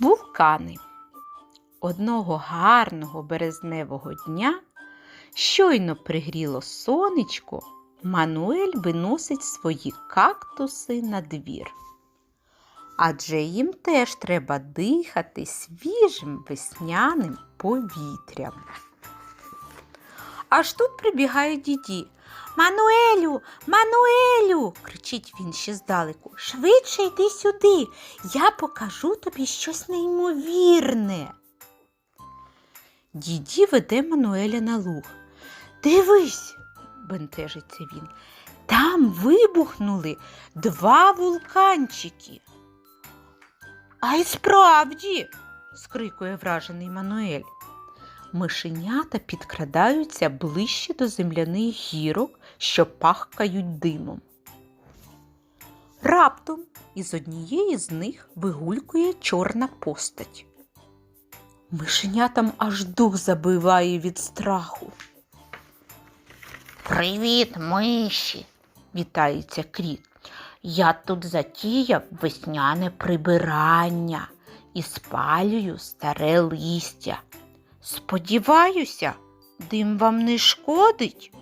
Вулкани. Одного гарного березневого дня щойно пригріло сонечко, Мануель виносить свої кактуси на двір. Адже їм теж треба дихати свіжим весняним повітрям. Аж тут прибігає діді. Мануелю, Мануелю, кричить він ще здалеку. Швидше йди сюди. Я покажу тобі щось неймовірне. Діді веде Мануеля на луг. Дивись, бентежиться він. Там вибухнули два вулканчики. А й справді, скрикує вражений Мануель. Мишенята підкрадаються ближче до земляних гірок, що пахкають димом. Раптом із однієї з них вигулькує чорна постать. Мишенятам аж дух забиває від страху. Привіт, миші. Вітається кріт. Я тут затіяв весняне прибирання і спалюю старе листя. Сподіваюся, дим вам не шкодить.